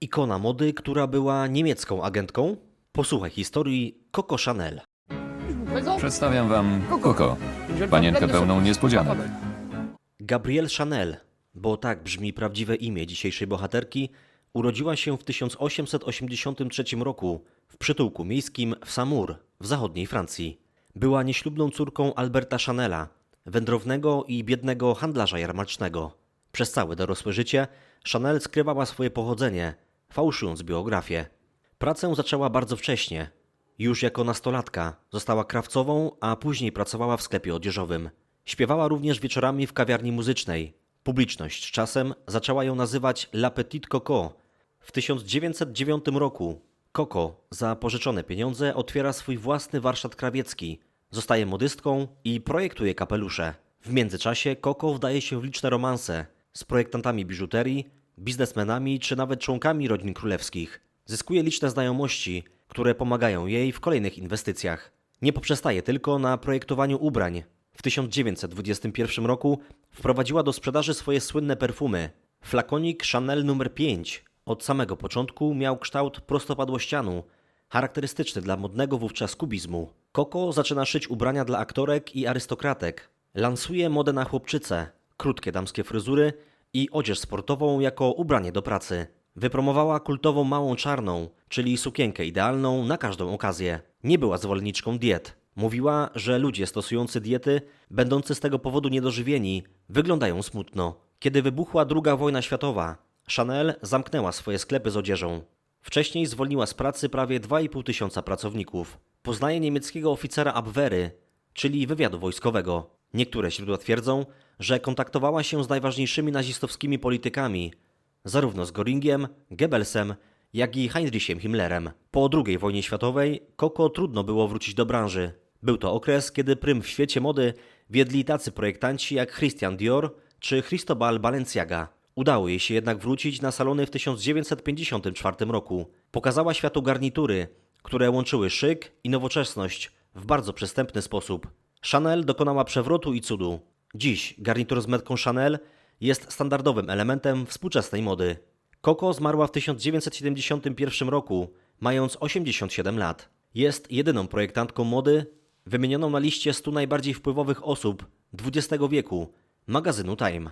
Ikona mody, która była niemiecką agentką? Posłuchaj historii Coco Chanel. Przedstawiam wam Coco, panienkę pełną niespodzianek. Gabrielle Chanel, bo tak brzmi prawdziwe imię dzisiejszej bohaterki, urodziła się w 1883 roku w przytułku miejskim w Samur w zachodniej Francji. Była nieślubną córką Alberta Chanela, wędrownego i biednego handlarza jarmarcznego. Przez całe dorosłe życie Chanel skrywała swoje pochodzenie, fałszując biografię. Pracę zaczęła bardzo wcześnie. Już jako nastolatka została krawcową, a później pracowała w sklepie odzieżowym. Śpiewała również wieczorami w kawiarni muzycznej. Publiczność czasem zaczęła ją nazywać La Petite Coco. W 1909 roku Coco za pożyczone pieniądze otwiera swój własny warsztat krawiecki. Zostaje modystką i projektuje kapelusze. W międzyczasie Coco wdaje się w liczne romanse z projektantami biżuterii, biznesmenami czy nawet członkami rodzin królewskich. Zyskuje liczne znajomości, które pomagają jej w kolejnych inwestycjach. Nie poprzestaje tylko na projektowaniu ubrań. W 1921 roku wprowadziła do sprzedaży swoje słynne perfumy. Flakonik Chanel nr 5 od samego początku miał kształt prostopadłościanu, charakterystyczny dla modnego wówczas kubizmu. Coco zaczyna szyć ubrania dla aktorek i arystokratek. Lansuje modę na chłopczyce, krótkie damskie fryzury i odzież sportową jako ubranie do pracy. Wypromowała kultową małą czarną, czyli sukienkę idealną na każdą okazję. Nie była zwolenniczką diet. Mówiła, że ludzie stosujący diety, będący z tego powodu niedożywieni, wyglądają smutno. Kiedy wybuchła II wojna światowa, Chanel zamknęła swoje sklepy z odzieżą. Wcześniej zwolniła z pracy prawie 2,5 tysiąca pracowników. Poznaje niemieckiego oficera Abwehry, czyli wywiadu wojskowego. Niektóre źródła twierdzą, że kontaktowała się z najważniejszymi nazistowskimi politykami, zarówno z Göringiem, Goebbelsem, jak i Heinrichem Himmlerem. Po II wojnie światowej Coco trudno było wrócić do branży. Był to okres, kiedy prym w świecie mody wiedli tacy projektanci jak Christian Dior czy Cristobal Balenciaga. Udało jej się jednak wrócić na salony w 1954 roku. Pokazała światu garnitury, które łączyły szyk i nowoczesność w bardzo przystępny sposób. Chanel dokonała przewrotu i cudu. Dziś garnitur z metką Chanel jest standardowym elementem współczesnej mody. Coco zmarła w 1971 roku, mając 87 lat. Jest jedyną projektantką mody wymienioną na liście 100 najbardziej wpływowych osób XX wieku magazynu Time.